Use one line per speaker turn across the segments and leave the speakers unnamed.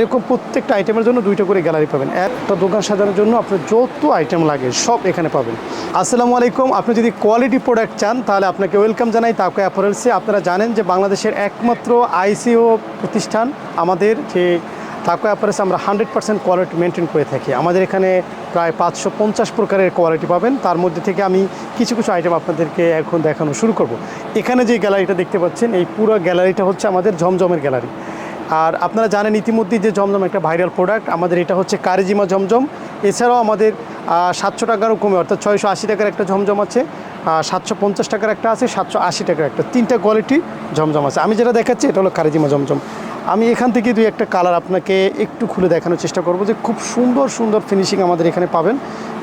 এরকম প্রত্যেকটা আইটেমের জন্য দুইটা করে গ্যালারি পাবেন। একটা দোকান সাজানোর জন্য আপনার যত আইটেম লাগে সব এখানে পাবেন। আসসালামু আলাইকুম, আপনি যদি কোয়ালিটি প্রোডাক্ট চান, তাহলে আপনাকে ওয়েলকাম জানাই তাকে অ্যাপারেলসে আপনারা জানেন যে বাংলাদেশের একমাত্র আইসিও প্রতিষ্ঠান আমাদের যে তাকে অ্যাপারেলসে আমরা হান্ড্রেড পার্সেন্ট কোয়ালিটি মেনটেন করে থাকি। আমাদের এখানে প্রায় পাঁচশো পঞ্চাশ প্রকারের কোয়ালিটি পাবেন। তার মধ্যে থেকে আমি কিছু কিছু আইটেম আপনাদেরকে এখন দেখানো শুরু করব। এখানে যে গ্যালারিটা দেখতে পাচ্ছেন, এই পুরো গ্যালারিটা হচ্ছে আমাদের ঝমঝমের গ্যালারি আর আপনারা জানেন ইতিমধ্যেই যে জমজম একটা ভাইরাল প্রোডাক্ট আমাদের এটা হচ্ছে কারিজিমা জমজম। এছাড়াও আমাদের সাতশো টাকারও কমে, অর্থাৎ ছয়শো আশি টাকার একটা জমজম আছে সাতশো পঞ্চাশ টাকার একটা আছে, সাতশো আশি টাকার একটা। তিনটা কোয়ালিটি জমজম আছে। আমি যেটা দেখাচ্ছি, এটা হলো কারিজিমা জমজম। আমি এখান থেকে দুই একটা কালার আপনাকে একটু খুলে দেখানোর চেষ্টা করব যে খুব সুন্দর সুন্দর ফিনিশিং আমাদের এখানে পাবেন।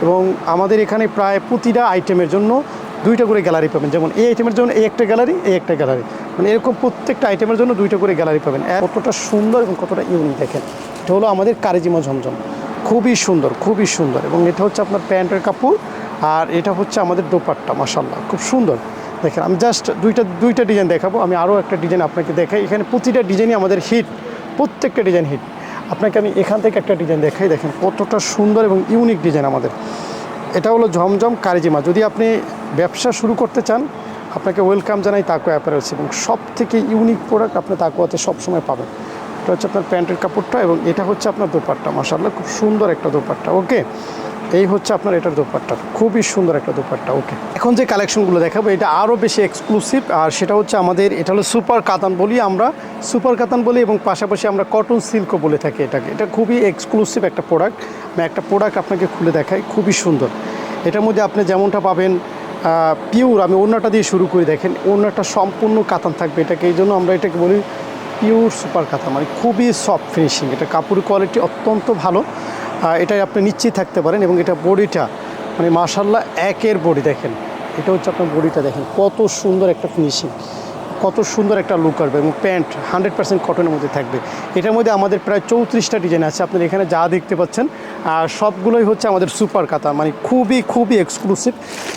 এবং আমাদের এখানে প্রায় প্রতিটা আইটেমের জন্য দুইটা করে গ্যালারি পাবেন। যেমন এই আইটেমের জন্য এই একটা গ্যালারি এই একটা গ্যালারি মানে এরকম প্রত্যেকটা আইটেমের জন্য দুইটা করে গ্যালারি পাবেন। কতটা সুন্দর এবং কতটা ইউনিক দেখেন। এটা হলো আমাদের কারিজিমা ঝমঝম। খুবই সুন্দর খুবই সুন্দর এবং এটা হচ্ছে আপনার প্যান্টের কাপড় আর এটা হচ্ছে আমাদের দোপাট্টা মাসাল্লাহ খুব সুন্দর। দেখেন, আমি জাস্ট দুইটা দুইটা ডিজাইন দেখাবো। আমি আরও একটা ডিজাইন আপনাকে দেখাই। এখানে প্রতিটা ডিজাইনই আমাদের হিট প্রত্যেকটা ডিজাইন হিট আপনাকে আমি এখান থেকে একটা ডিজাইন দেখাই। দেখেন কতটা সুন্দর এবং ইউনিক ডিজাইন আমাদের। এটা হলো ঝমঝম কারিজিমা। যদি আপনি ব্যবসা শুরু করতে চান, আপনাকে ওয়েলকাম জানাই তাকো অ্যাপারেলস এবং সব থেকে ইউনিক প্রোডাক্ট আপনি তাকুয়াতে সবসময় পাবেন। এটা হচ্ছে আপনার প্যান্টের কাপড়টা এবং এটা হচ্ছে আপনার দোপাট্টা। মাসাল্লাহ খুব সুন্দর একটা দোপাট্টা, ওকে? এই হচ্ছে আপনার এটার দোপাট্টা। খুবই সুন্দর একটা দোপাট্টা, ওকে। এখন যে কালেকশনগুলো দেখাবো, এটা আরও বেশি এক্সক্লুসিভ আর সেটা হচ্ছে আমাদের, এটা হলো সুপার কাতান বলি আমরা, সুপার কাতান বলি এবং পাশাপাশি আমরা কটন সিল্কও বলে থাকি এটাকে। এটা খুবই এক্সক্লুসিভ একটা প্রোডাক্ট আমি একটা প্রোডাক্ট আপনাকে খুলে দেখাই, খুবই সুন্দর। এটার মধ্যে আপনি যেমনটা পাবেন পিওর আমি ওড়নাটা দিয়ে শুরু করে, দেখেন, ওড়নাটা সম্পূর্ণ কাতান থাকবে এটাকে, এই জন্য আমরা এটাকে বলি পিওর সুপার কাতান মানে খুবই সফট ফিনিশিং এটা কাপড়ের কোয়ালিটি অত্যন্ত ভালো। এটাই আপনি নিশ্চিত থাকতে পারেন এবং এটা বডিটা মানে মার্শাল্লাহ একের বডি দেখেন। এটা হচ্ছে আপনার বডিটা দেখেন, কত সুন্দর একটা ফিনিশিং কত সুন্দর একটা লুক আসবে এবং প্যান্ট হান্ড্রেড পার্সেন্ট কটনের মধ্যে থাকবে। এটার মধ্যে আমাদের প্রায় চৌত্রিশটা ডিজাইন আছে, আপনারা এখানে যা দেখতে পাচ্ছেন। আর সবগুলোই হচ্ছে আমাদের সুপার কাতা মানে খুবই খুবই এক্সক্লুসিভ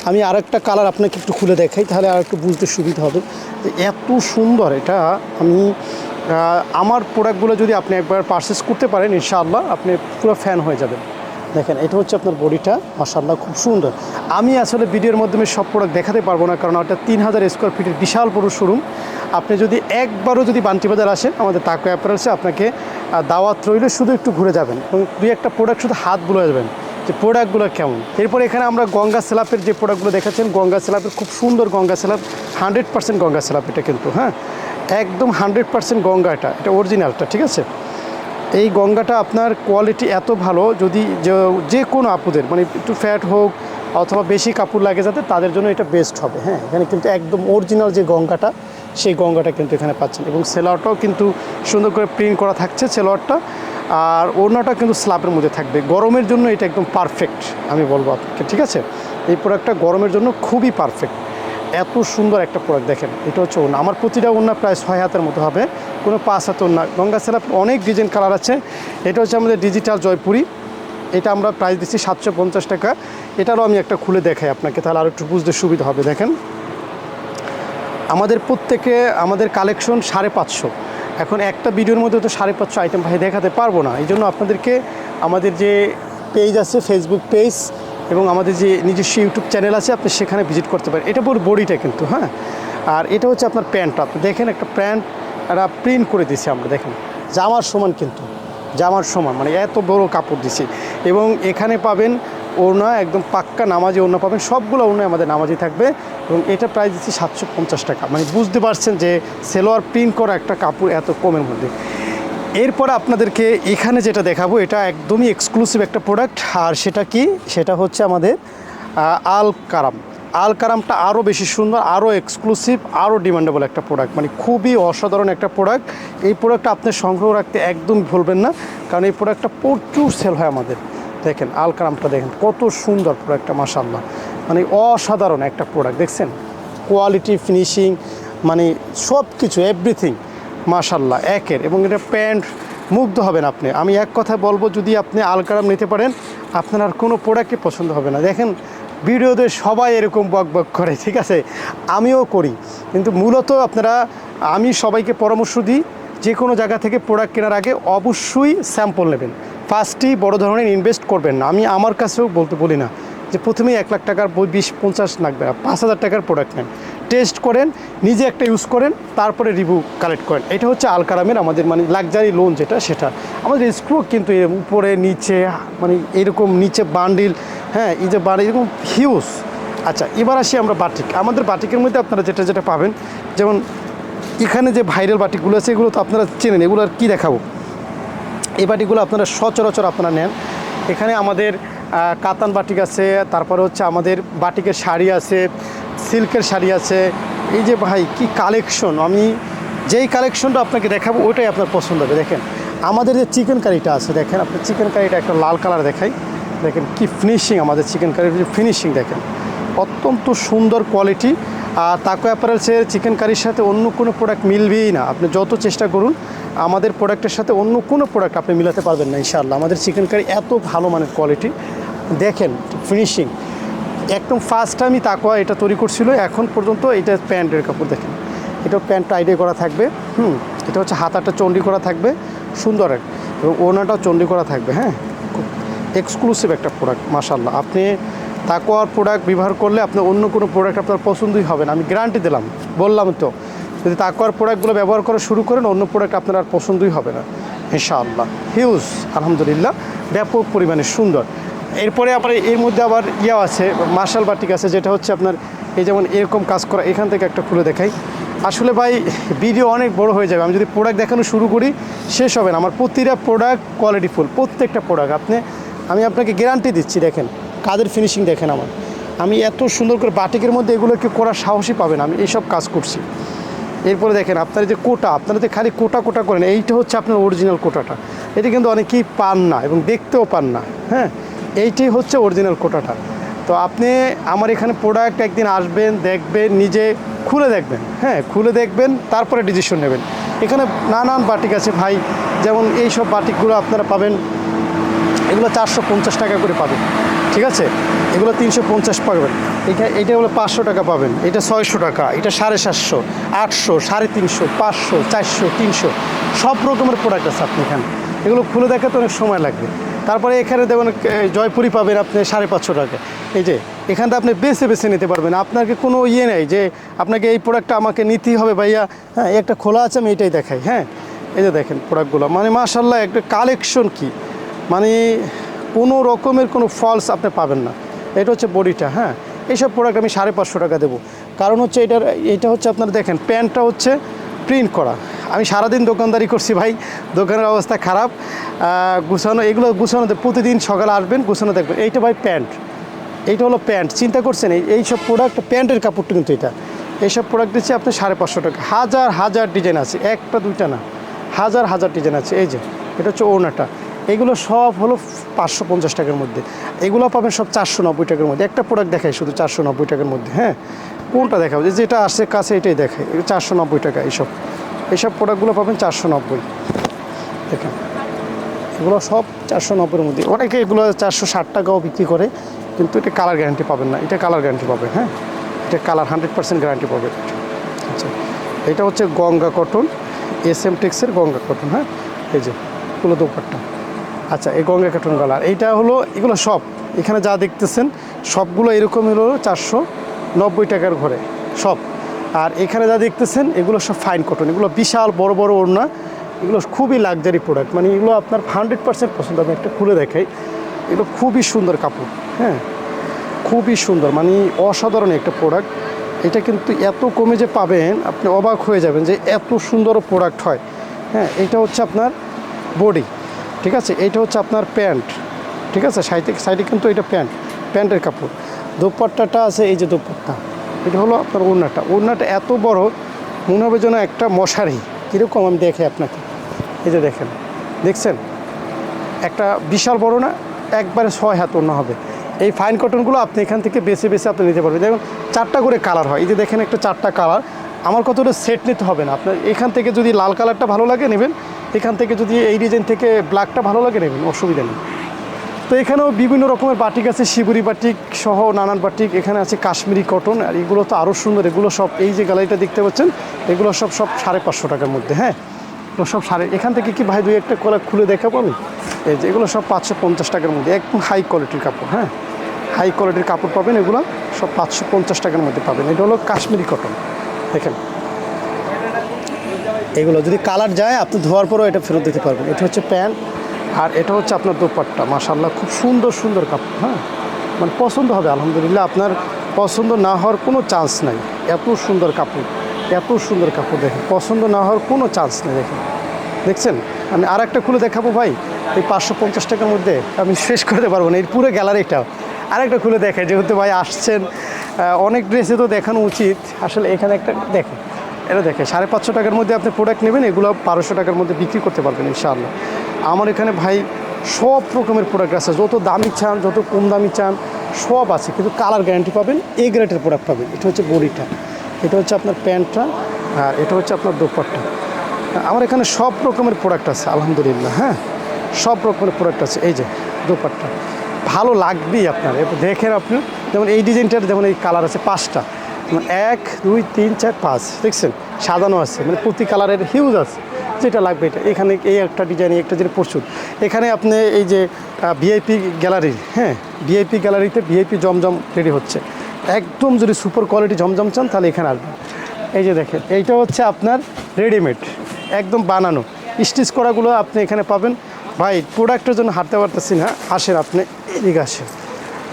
আমি আরেকটা কালার আপনাকে একটু খুলে দেখাই, তাহলে আর একটু বুঝতে সুবিধা হবে। এত সুন্দর এটা, আমি আমার প্রোডাক্টগুলো যদি আপনি একবার পারচেস করতে পারেন, ইনশাআল্লাহ আপনি পুরো ফ্যান হয়ে যাবেন। দেখেন, এটা হচ্ছে আপনার বডিটা মাসাল্লাহ খুব সুন্দর। আমি আসলে ভিডিওর মাধ্যমে সব প্রোডাক্ট দেখাতে পারব না, কারণ ওটা তিন হাজার স্কোয়ার ফিটের বিশাল বড় শোরুম আপনি যদি একবারও যদি বান্টি বাজার আসেন, আমাদের তাকো অ্যাপারেলসে আপনাকে দাওয়াত রইলে শুধু একটু ঘুরে যাবেন এবং দুই একটা প্রোডাক্ট শুধু হাত বুলে যাবেন যে প্রোডাক্টগুলো কেমন। এরপর এখানে আমরা গঙ্গা স্ল্যাপের যে প্রোডাক্টগুলো দেখাচ্ছেন, গঙ্গা স্ল্যাপের খুব সুন্দর Ganga slap hundred percent Ganga slap এটা কিন্তু হ্যাঁ। একদম হান্ড্রেড পার্সেন্ট গঙ্গা এটা অরিজিনালটা ঠিক আছে? এই গঙ্গাটা আপনার কোয়ালিটি এত ভালো, যদি যে- যে কোনো আপুদের মানে একটু ফ্যাট হোক অথবা বেশি কাপড় লাগে যাতে তাদের জন্য এটা বেস্ট হবে হ্যাঁ? এখানে কিন্তু একদম অরিজিনাল যে গঙ্গাটা, সেই গঙ্গাটা কিন্তু এখানে পাচ্ছেন। এবং সেলোয়ারটাও কিন্তু সুন্দর করে প্রিন্ট করা থাকছে সেলোয়ারটা আর ওড়নাটা কিন্তু স্লাবের মধ্যে থাকবে। গরমের জন্য এটা একদম পারফেক্ট আমি বলব আপনাকে, ঠিক আছে? এই প্রোডাক্টটা গরমের জন্য খুবই পারফেক্ট এত সুন্দর একটা প্রোডাক্ট দেখেন, এটা হচ্ছে ওনা আমার প্রতিটা ওনা প্রায় ছয় হাতের মতো হবে, কোনো পাঁচ হাত ওনা গঙ্গা সেলাপ, অনেক ডিজাইন কালার আছে। এটা হচ্ছে আমাদের ডিজিটাল জয়পুরি। এটা আমরা প্রাইস দিচ্ছি সাতশো পঞ্চাশ টাকা। এটারও আমি একটা খুলে দেখাই আপনাকে, তাহলে আরও একটু বুঝতে সুবিধা হবে, দেখেন। আমাদের প্রত্যেকে, আমাদের কালেকশন সাড়ে পাঁচশো। এখন একটা ভিডিওর মধ্যে তো সাড়ে পাঁচশো আইটেম ভাই দেখাতে পারব না। এই জন্য আপনাদেরকে আমাদের যে পেজ আছে ফেসবুক পেজ এবং আমাদের যে নিজস্ব ইউটিউব চ্যানেল আছে, আপনি সেখানে ভিজিট করতে পারেন। এটা পুরো বডিটা কিন্তু হ্যাঁ? আর এটা হচ্ছে আপনার প্যান্টটা। আপনি দেখেন একটা প্যান্ট, একটা প্রিন্ট করে দিছি আমরা, দেখেন। জামার সমান কিন্তু, জামার সমান মানে এত বড় কাপড় দিছি এবং এখানে পাবেন ওড়না, একদম পাক্কা নামাজি ওড়না পাবেন, সবগুলো ওড়না আমাদের নামাজি থাকবে। এবং এটা প্রায় দিচ্ছি সাতশো পঞ্চাশ টাকা। মানে বুঝতে পারছেন যে সেলোয়ার প্রিন্ট করা একটা কাপড় এত কমের মধ্যে। এরপর আপনাদেরকে এখানে যেটা দেখাবো, এটা একদমই এক্সক্লুসিভ একটা প্রোডাক্ট আর সেটা কি? সেটা হচ্ছে আমাদের আল কারাম। আল কারামটা আরও বেশি সুন্দর আরও এক্সক্লুসিভ আরও ডিমান্ডেবল একটা প্রোডাক্ট মানে খুবই অসাধারণ একটা প্রোডাক্ট এই প্রোডাক্টটা আপনি সংগ্রহ রাখতে একদম ভুলবেন না, কারণ এই প্রোডাক্টটা প্রচুর সেল হয় আমাদের। দেখেন, আল কারামটা দেখেন, কত সুন্দর প্রোডাক্টটা মাসাল্লাহ মানে অসাধারণ একটা প্রোডাক্ট দেখছেন? কোয়ালিটি ফিনিশিং মানে সব কিছু এভরিথিং মাশাল্লাহ, একের। এবং এটা প্যান্ট মুগ্ধ হবেন আপনি। আমি এক কথা বলব, যদি আপনি আলকারাম নিতে পারেন, আপনার আর কোনো প্রোডাক্টই পছন্দ হবে না। দেখেন, ভিডিওতে সবাই এরকম বক বক করে, ঠিক আছে? আমিও করি। কিন্তু মূলত আপনারা, আমি সবাইকে পরামর্শ দিই, যে কোনো জায়গা থেকে প্রোডাক্ট কেনার আগে অবশ্যই স্যাম্পল নেবেন। ফার্স্টেই বড় ধরনের ইনভেস্ট করবেন না। আমি আমার কাছেও বলতে বলি না যে প্রথমেই এক লাখ টাকার বিশ, পঞ্চাশ লাগবে পাঁচ হাজার টাকার প্রোডাক্ট নেন। টেস্ট করেন, নিজে একটা ইউজ করেন, তারপরে রিভিউ কালেক্ট করেন। এটা হচ্ছে আলকারামের আমাদের মানে লাক্সারি লোন যেটা, সেটা। আমাদের স্ক্রু কিন্তু উপরে, নিচে মানে এরকম নিচে বান্ডিল হ্যাঁ এই যে বান্ডিল এরকম হিউজ আচ্ছা এবার আসি আমরা বাটিক আমাদের বাটিকের মধ্যে আপনারা যেটা যেটা পাবেন, যেমন এখানে যে ভাইরাল বাটিকগুলো আছে, এগুলো তো আপনারা চেনেন, এগুলো আর কী দেখাবো? এই বাটিগুলো আপনারা সচরাচর আপনারা নেন। এখানে আমাদের কাতান বাটিক আছে, তারপরে হচ্ছে আমাদের বাটিকের শাড়ি আছে, সিল্কের শাড়ি আছে। এই যে ভাই, কি কালেকশন আমি যেই কালেকশনটা আপনাকে দেখাবো, ওইটাই আপনার পছন্দ হবে। দেখেন, আমাদের যে চিকেন কারিটা আছে, দেখেন, আপনি চিকেন কারিটা একটা লাল কালার দেখাই। দেখেন, কি ফিনিশিং আমাদের চিকেন কারির ফিনিশিং দেখেন। অত্যন্ত সুন্দর কোয়ালিটি আর তাকো অ্যাপারেলসের চিকেন কারির সাথে অন্য কোনো প্রোডাক্ট মিলবেই না। আপনি যত চেষ্টা করুন আমাদের প্রোডাক্টের সাথে অন্য কোনো প্রোডাক্ট আপনি মিলাতে পারবেন না, ইনশাআল্লাহ। আমাদের চিকেন কারি এত ভালো মানের কোয়ালিটি দেখেন ফিনিশিং একদম ফার্স্ট আমি তাকোয়া এটা তৈরি করছিল, এখন পর্যন্ত এটা প্যান্টের কাপড়, দেখেন। এটা প্যান্ট টাইডে করা থাকবে, হুম, এটা হচ্ছে হাতাটা চন্ডি করা থাকবে, সুন্দর এক। এবং ওনাটাও চন্ডি করা থাকবে হ্যাঁ? এক্সক্লুসিভ একটা প্রোডাক্ট মাশাল্লাহ আপনি তাকোয়ার প্রোডাক্ট ব্যবহার করলে আপনার অন্য কোনো প্রোডাক্ট আপনার পছন্দই হবে না। আমি গ্যারান্টি দিলাম, বললাম তো। যদি তাকোয়ার প্রোডাক্টগুলো ব্যবহার করা শুরু করেন, অন্য প্রোডাক্ট আপনার আর পছন্দই হবে না, ইনশাআল্লাহ। হিউজ আলহামদুলিল্লাহ। ব্যাপক পরিমাণে সুন্দর। এরপরে আবার এর মধ্যে আবার ইয়া আছে মার্শাল বাটিক আছে, যেটা হচ্ছে আপনার এই যেমন এরকম কাজ করা, এখান থেকে একটা খুলে দেখাই। আসলে ভাই ভিডিও অনেক বড় হয়ে যাবে। আমি যদি প্রোডাক্ট দেখানো শুরু করি, শেষ হবে না। আমার প্রতিটা প্রোডাক্ট কোয়ালিটিফুল প্রত্যেকটা প্রোডাক্ট আপনি, আমি আপনাকে গ্যারান্টি দিচ্ছি, দেখেন, কাদের ফিনিশিং দেখেন আমার। আমি এত সুন্দর করে বাটিকের মধ্যে এগুলোকে করার সাহসই পাবেন আমি এইসব কাজ করছি। এরপরে দেখেন, আপনারা যে কোটা, আপনারা যে খালি কোটা কোটা করেন, এইটা হচ্ছে আপনার অরিজিনাল কোটাটা। এটা কিন্তু অনেকেই পান না এবং দেখতেও পান না হ্যাঁ? এইটাই হচ্ছে অরিজিনাল কোটাটা। তো আপনি আমার এখানে প্রোডাক্ট একদিন আসবেন, দেখবেন, নিজে খুলে দেখবেন হ্যাঁ? খুলে দেখবেন, তারপরে ডিসিশন নেবেন। এখানে নানান বাটিক আছে ভাই, যেমন এই সব বাটিকগুলো আপনারা পাবেন, এগুলো চারশো পঞ্চাশ টাকা করে পাবেন, ঠিক আছে? এগুলো তিনশো পঞ্চাশ পাবেন। এটা এটা হলো পাঁচশো টাকা পাবেন। এটা ছয়শো টাকা, এটা সাড়ে সাতশো, আটশো, সাড়ে তিনশো, পাঁচশো, চারশো, তিনশো, সব রকমের প্রোডাক্ট আছে আপনি এখানে। এগুলো খুলে দেখাতে অনেক সময় লাগবে। তারপরে এখানে দেখবেন জয়পুরি পাবেন আপনি সাড়ে পাঁচশো টাকা। এই যে এখানটা আপনি বেছে বেছে নিতে পারবেন। আপনাকে কোনো ইয়ে নেই যে, আপনাকে এই প্রোডাক্টটা আমাকে নিতেই হবে ভাইয়া। হ্যাঁ একটা খোলা আছে, আমি এটাই দেখাই। হ্যাঁ এই যে দেখেন প্রোডাক্টগুলো মানে মাশাল্লাহ একটা কালেকশন কি? মানে কোনো রকমের কোনো ফলস আপনি পাবেন না। এটা হচ্ছে বডিটা হ্যাঁ। এইসব প্রোডাক্ট আমি সাড়ে পাঁচশো টাকা দেবো। কারণ হচ্ছে এটার, এটা হচ্ছে আপনার দেখেন, প্যান্টটা হচ্ছে প্রিন্ট করা। আমি সারাদিন দোকানদারি করছি ভাই, দোকানের অবস্থা খারাপ। গুছানো, এগুলো গুছানোতে প্রতিদিন সকালে আসবেন, গুছানো দেখবেন। এইটা ভাই প্যান্ট। এইটা হলো প্যান্ট। চিন্তা করছেন, এই সব প্রোডাক্ট প্যান্টের কাপড়টা কিন্তু এটা। এইসব প্রোডাক্ট দিচ্ছি আপনি সাড়ে পাঁচশো টাকা। হাজার হাজার ডিজাইন আছে। একটা, দুইটা না। হাজার হাজার ডিজাইন আছে। এই যে, এটা হচ্ছে ওনাটা এগুলো সব হলো পাঁচশো পঞ্চাশ টাকার মধ্যে। এগুলো পাবেন সব চারশো নব্বই টাকার মধ্যে। একটা প্রোডাক্ট দেখাই শুধু চারশো নব্বই টাকার মধ্যে হ্যাঁ? কোনটা দেখাবো? যে যেটা আসছে কাছে এটাই দেখায় চারশো নব্বই টাকা এইসব। এইসব প্রোডাক্টগুলো পাবেন চারশো নব্বই। দেখেন। এগুলো সব চারশো নব্বইয়ের মধ্যে। অনেকে এগুলো চারশো ষাট টাকাও বিক্রি করে, কিন্তু এটা কালার গ্যারান্টি পাবেন না। এটা কালার গ্যারান্টি পাবে হ্যাঁ? এটা কালার হান্ড্রেড পার্সেন্ট গ্যারান্টি পাবে আচ্ছা। এটা হচ্ছে গঙ্গা কটন, এস এম টেক্সের গঙ্গা কটন হ্যাঁ? এই যে এগুলো দোপাট্টা। আচ্ছা এই গঙ্গা কটন কালার এইটা হলো, এগুলো সব, এখানে যা দেখতেছেন, সবগুলো এরকম হলো চারশো নব্বই টাকার ঘরে, সব। আর এখানে যা দেখতেছেন, এগুলো সব ফাইন কটন এগুলো বিশাল বড় বড় ওড়না, এগুলো খুবই লাক্সারি প্রোডাক্ট মানে এগুলো আপনার হান্ড্রেড পার্সেন্ট পছন্দ, আমি একটা খুলে দেখাই। এগুলো খুবই সুন্দর কাপড় হ্যাঁ? খুবই সুন্দর মানে অসাধারণ একটা প্রোডাক্ট এটা কিন্তু এত কমে যে পাবেন, আপনি অবাক হয়ে যাবেন যে এত সুন্দর প্রোডাক্ট হয় হ্যাঁ? এটা হচ্ছে আপনার বডি ঠিক আছে? এইটা হচ্ছে আপনার প্যান্ট। ঠিক আছে? সাইডে সাইডে কিন্তু এটা প্যান্ট, প্যান্টের কাপড়। দোপাট্টাটা আছে, এই যে দোপাট্টা। এটা হলো আপনার ওড়নাটা। ওড়নাটা এত বড়, মনে হবে যেন একটা মশারি। কীরকম আমি দেখে আপনাকে। এই যে দেখেন। দেখছেন? একটা বিশাল বড় না, একবারে ছয় হাত অন্য হবে। এই ফাইন কটনগুলো আপনি এখান থেকে বেছে বেছে আপনি নিতে পারবেন। দেখুন, চারটা করে কালার হয়। এই যে দেখেন একটা চারটা কালার। আমার কতটা সেট নিতে হবে না। আপনার এখান থেকে যদি লাল কালারটা ভালো লাগে, নেবেন। এখান থেকে যদি এই ডিজাইন থেকে ব্ল্যাকটা ভালো লাগে নেবেন, অসুবিধা নেই। তো এখানেও বিভিন্ন রকমের বাটিক আছে, শিবুরি বাটিক সহ নানান বাটিক এখানে আছে কাশ্মীরি কটন আর এগুলো তো আরও সুন্দর। এগুলো সব এই যে গ্যালারিটা দেখতে পাচ্ছেন, এগুলো সব সব সাড়ে পাঁচশো টাকার মধ্যে হ্যাঁ? এগুলো সব সাড়ে, এখান থেকে কি ভাই দুই একটা কলা খুলে দেখা পাবেন এই যে এগুলো সব পাঁচশো পঞ্চাশ টাকার মধ্যে, একদম হাই কোয়ালিটির কাপড় হ্যাঁ? হাই কোয়ালিটির কাপড় পাবেন এগুলো, সব পাঁচশো পঞ্চাশ টাকার মধ্যে পাবেন। এটা হলো কাশ্মীরি কটন দেখেন। এগুলো যদি কালার যায়, আপনি ধোয়ার পরেও এটা ফেরত দিতে পারবেন। এটা হচ্ছে প্যান্ট। আর এটা হচ্ছে আপনার দোপাট্টা। মাশাল্লাহ খুব সুন্দর সুন্দর কাপড় হ্যাঁ? মানে পছন্দ হবে, আলহামদুলিল্লাহ। আপনার পছন্দ না হওয়ার কোনো চান্স নাই। এত সুন্দর কাপড়, এত সুন্দর কাপড় দেখেন। পছন্দ না হওয়ার কোনো চান্স নেই, দেখেন। দেখছেন? আমি আর একটা খুলে দেখাবো ভাই। এই পাঁচশো পঞ্চাশ টাকার মধ্যে আমি শেষ করতে পারব না। এই পুরো গ্যালারিটা আরেকটা খুলে দেখে যেহেতু ভাই আসছেন অনেক ড্রেসে তো দেখানো উচিত। আসলে এখানে একটা, দেখেন এটা দেখে সাড়ে পাঁচশো টাকার মধ্যে আপনি প্রোডাক্ট নেবেন, এগুলো বারোশো টাকার মধ্যে বিক্রি করতে পারবেন ইনশাআল্লাহ। আমার এখানে ভাই সব রকমের প্রোডাক্ট আছে, যত দামি চান, যত কম দামি চান, সব আছে, কিন্তু কালার গ্যারান্টি পাবেন এই গ্রেটের প্রোডাক্ট পাবেন। এটা হচ্ছে বডিটা, এটা হচ্ছে আপনার প্যান্টটা, আর এটা হচ্ছে আপনার দোপাট্টা। আমার এখানে সব রকমের প্রোডাক্ট আছে, আলহামদুলিল্লাহ হ্যাঁ? সব রকমের প্রোডাক্ট আছে, এই যে দোপাট্টা। ভালো লাগবেই আপনার দেখেন আপনি, যেমন এই ডিজাইনটার যেমন এই কালার আছে, পাঁচটা। এক, দুই, তিন, চার, পাঁচ, দেখছেন? সাজানো আছে মানে প্রতি কালারের হিউজ আছে। যেটা লাগবে এটা। এখানে এই একটা ডিজাইন একটা যেটা প্রচুর। এখানে আপনি এই যে ভিআইপি গ্যালারি হ্যাঁ? ভিআইপি গ্যালারিতে ভিআইপি জমজম রেডি হচ্ছে। একদম যদি সুপার কোয়ালিটি জমজম চান, তাহলে এখানে আসবেন। এই যে দেখেন, এইটা হচ্ছে আপনার রেডিমেড একদম বানানো। স্টিচ করাগুলো আপনি এখানে পাবেন। ভাই প্রোডাক্টের জন্য হাঁটতে পারতেছি না। আসেন আপনি, এদিকে আসেন।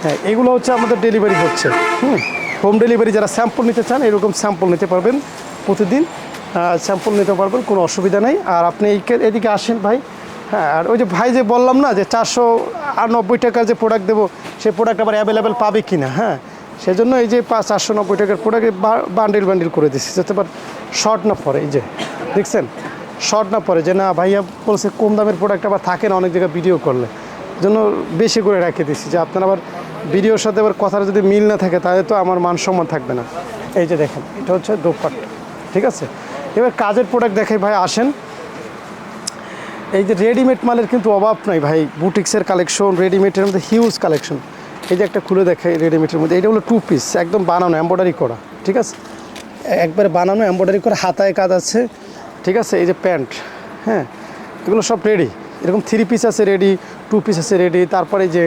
হ্যাঁ এগুলো হচ্ছে আমাদের ডেলিভারি হচ্ছে। হুম? হোম ডেলিভারি যারা স্যাম্পল নিতে চান, এরকম স্যাম্পল নিতে পারবেন প্রতিদিন। স্যাম্পল নিতে পারবেন, কোনো অসুবিধা নেই। আর আপনি এদিকে আসেন ভাই। হ্যাঁ আর ওই যে ভাই যে বললাম না যে চারশো আর নব্বই টাকার যে প্রোডাক্ট দেবো সেই প্রোডাক্ট আবার অ্যাভেলেবেল পাবে কি না হ্যাঁ? সেজন্য এই যে পাঁচ চারশো নব্বই টাকার প্রোডাক্ট বান্ডিল বান্ডিল করে দিচ্ছি যাতে আবার শর্ট না পড়ে, এই যে। দেখছেন? শর্ট না পড়ে, যে না ভাইয়া বলছে কম দামের প্রোডাক্ট আবার থাকে না, অনেক জায়গায় ভিডিও করলে। জন্য বেশি করে রেখে দিচ্ছি যে আপনার আবার ভিডিওর সাথে আবার কথার যদি মিল না থাকে, তাহলে তো আমার মান সম্মান থাকবে না। এই যে দেখেন, এটা হচ্ছে দোপাট্টা, ঠিক আছে? এবার কাজের প্রোডাক্ট দেখে ভাই আসেন। এই যে রেডিমেড মালের কিন্তু অভাব নাই ভাই, বুটিক্সের কালেকশন রেডিমেডের মধ্যে হিউজ কালেকশন এই যে একটা খুলে দেখাই রেডিমেডের মধ্যে, এটা হলো টু পিস একদম বানানো এম্ব্রয়ডারি করা, ঠিক আছে? একবারে বানানো এম্ব্রয়ডারি করা, হাতায় কাজ আছে, ঠিক আছে? এই যে প্যান্ট হ্যাঁ? এগুলো সব রেডি এরকম থ্রি পিস আছে রেডি টু পিস আছে রেডি তারপরে যে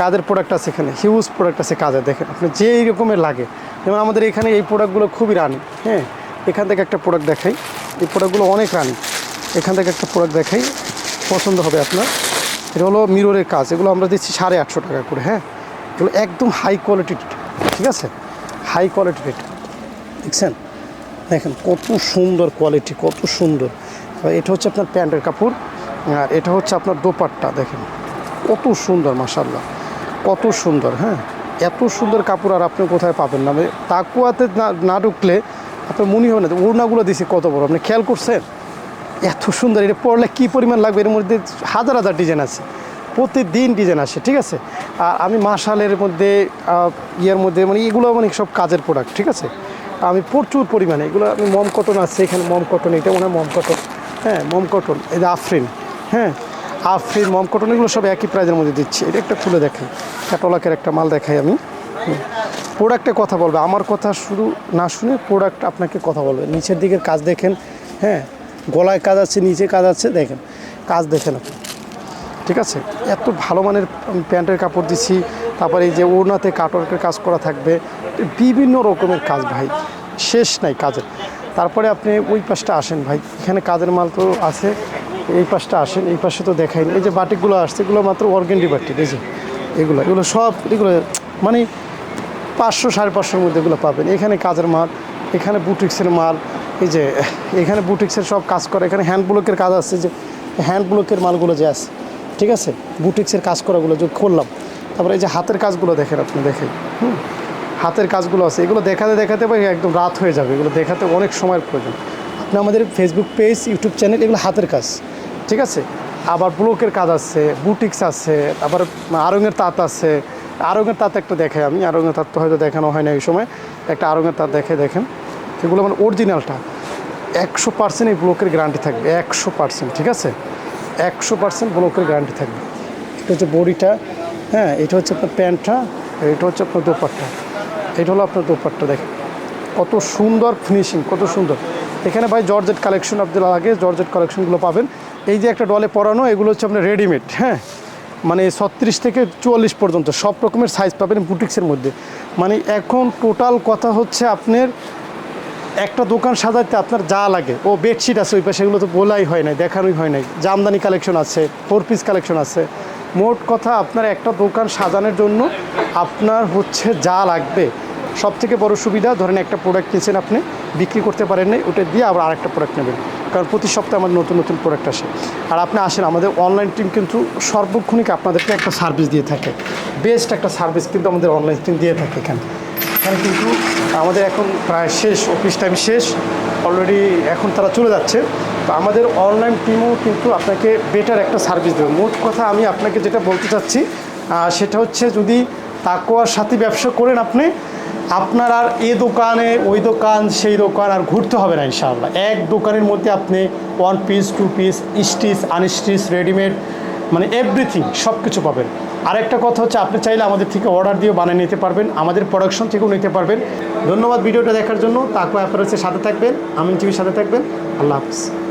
কাজের প্রোডাক্ট আছে এখানে? হিউজ প্রোডাক্ট আছে কাজের দেখেন। আপনি যে রকমের লাগে। যেমন আমাদের এখানে এই প্রোডাক্টগুলো খুবই রানি হ্যাঁ? এখান থেকে একটা প্রোডাক্ট দেখাই। এই প্রোডাক্টগুলো অনেক রানি এখান থেকে একটা প্রোডাক্ট দেখাই। পছন্দ হবে আপনার। এটা হলো মিররের কাজ। এগুলো আমরা দিচ্ছি সাড়ে আটশো টাকা করে হ্যাঁ? এগুলো একদম হাই কোয়ালিটির ঠিক আছে? হাই কোয়ালিটির এটা দেখছেন? দেখেন, কত সুন্দর কোয়ালিটি কত সুন্দর। এটা হচ্ছে আপনার প্যান্টের কাপড়, আর এটা হচ্ছে আপনার দোপাট্টা, দেখেন। কত সুন্দর মাসাল্লাহ কত সুন্দর হ্যাঁ? এত সুন্দর কাপড় আর আপনি কোথায় পাবেন না? মানে তাকুয়াতে না না ঢুকলে আপনার মনে হবে না ওড়নাগুলো দিছি কত বড়। আপনি খেয়াল করছেন? এত সুন্দর, এটা পড়লে কী পরিমাণ লাগবে? এর মধ্যে হাজার হাজার ডিজাইন আছে। প্রতিদিন ডিজাইন আসে, ঠিক আছে? আর আমি মাশালের মধ্যে ইয়ের মধ্যে মানে এগুলো মানে সব কাজের প্রোডাক্ট ঠিক আছে? আমি প্রচুর পরিমাণে, এগুলো আমি মম কটন আছে, এখানে মম কটন এটা মনে হয় মম কটন হ্যাঁ মম কটন যে আফরিন হ্যাঁ? আফরিন মম কটন, এগুলো সব একই প্রাইজের মধ্যে দিচ্ছি। এটা একটা খুলে দেখাই ক্যাটোলকের একটা মাল দেখাই আমি। প্রোডাক্টে কথা বলবে। আমার কথা শুরু না শুনে প্রোডাক্ট আপনাকে কথা বলবে। নিচের দিকের কাজ দেখেন। হ্যাঁ গলায় কাজ আছে, নিচে কাজ আছে, দেখেন। কাজ দেখেন আপনি। ঠিক আছে? এত ভালো মানের প্যান্টের কাপড় দিছি। তারপরে এই যে ওড়নাতে কাটওয়ার্কের কাজ করা থাকবে। বিভিন্ন রকমের কাজ ভাই। শেষ নাই কাজের। তারপরে আপনি ওই পাশটা আসেন ভাই। এখানে কাজের মাল তো আছে। এই পাশটা আসেন, এই পাশে তো দেখাইনি এই যে বাটিকগুলো আসছে, এগুলো মাত্র অর্গেন্ডি বাটিক, এই যে এগুলো। এগুলো সব, এগুলো মানে পাঁচশো, সাড়ে পাঁচশোর মধ্যে এগুলো পাবেন। এখানে কাজের মাল, এখানে বুটিক্সের মাল, এই যে, এখানে বুটিক্সের সব কাজ করে, এখানে হ্যান্ড ব্লকের কাজ আছে, যে হ্যান্ড ব্লকের মালগুলো যে আছে, ঠিক আছে? বুটিক্সের কাজ করাগুলো যে করলাম। তারপরে এই যে হাতের কাজগুলো দেখেন আপনি, দেখেন, হুম? হাতের কাজগুলো আছে, এগুলো দেখাতে দেখাতে ভাই একদম রাত হয়ে যাবে। এগুলো দেখাতে অনেক সময়ের প্রয়োজন। আপনি আমাদের ফেসবুক পেজ ইউটিউব চ্যানেল এগুলো হাতের কাজ। ঠিক আছে? আবার ব্লকের কাজ আছে বুটিক্স আছে, আবার আরঙের তাঁত আছে। আরঙের তাঁত একটা দেখে আমি, আরঙের তাঁত তো হয়তো দেখানো হয় না এই সময়। একটা আরঙের তাঁত দেখে দেখেন। সেগুলো মানে অরিজিনালটা একশো পার্সেন্ট এই ব্লকের গ্যারান্টি থাকবে, একশো পার্সেন্ট ঠিক আছে? একশো পার্সেন্ট ব্লকের গ্যারান্টি থাকবে। এটা হচ্ছে বডিটা হ্যাঁ এটা হচ্ছে আপনার প্যান্টটা, এটা হচ্ছে আপনার দোপাট্টা। এটা হলো আপনার দোপাট্টা, দেখেন। কত সুন্দর ফিনিশিং কত সুন্দর। এখানে ভাই জর্জেট কালেকশন আপনাদের লাগে জর্জেট কালেকশনগুলো পাবেন। এই যে একটা ডলে পরানো, এগুলো হচ্ছে আপনার রেডিমেড হ্যাঁ? মানে ছত্রিশ থেকে চুয়াল্লিশ পর্যন্ত, সব রকমের সাইজ পাবেন বুটিক্সের মধ্যে। মানে এখন টোটাল কথা হচ্ছে আপনার, একটা দোকান সাজাতে আপনার যা লাগে। ও বেডশিট আছে ওই পাশে, এগুলো তো বলাই হয় নাই, দেখানোই হয় নাই। জামদানি কালেকশন আছে ফোর পিস কালেকশন আছে। মোট কথা আপনার একটা দোকান সাজানোর জন্য আপনার হচ্ছে যা লাগবে। সব থেকে বড় সুবিধা, ধরেন একটা প্রোডাক্ট কিনছেন আপনি, বিক্রি করতে পারেন নাই, ওটা দিয়ে আবার আরেকটা প্রোডাক্ট নেবেন। কারণ প্রতি সপ্তাহে আমাদের নতুন নতুন প্রোডাক্ট আসে। আর আপনি আসেন, আমাদের অনলাইন টিম কিন্তু সর্বক্ষণিক আপনাদেরকে একটা সার্ভিস দিয়ে থাকে। বেস্ট একটা সার্ভিস কিন্তু আমাদের অনলাইন টিম দিয়ে থাকে এখানে। এখানে কিন্তু আমাদের এখন প্রায় শেষ অফিস টাইম শেষ। অলরেডি এখন তারা চলে যাচ্ছে। তো আমাদের অনলাইন টিমও কিন্তু আপনাকে বেটার একটা সার্ভিস দেবে। মোট কথা আমি আপনাকে যেটা বলতে চাচ্ছি সেটা হচ্ছে যদি তাকোয়ার সাথে ব্যবসা করেন আপনি আপনার আর এ দোকানে, ওই দোকান, সেই দোকান আর ঘুরতে হবে না ইনশাআল্লাহ। এক দোকানের মধ্যে আপনি one piece two piece stitch unstitch readymade মানে এভরিথিং সব কিছু পাবেন। আরেকটা কথা হচ্ছে, আপনি চাইলে আমাদের থেকে অর্ডার দিয়ে বানিয়ে নিতে পারবেন, আমাদের প্রোডাকশন থেকেও নিতে পারবেন। ধন্যবাদ ভিডিওটা দেখার জন্য। তাকওয়া অ্যাপারেলসের সাথে থাকবেন, আমিন টিভির সাথে থাকবেন। আল্লাহ হাফিজ।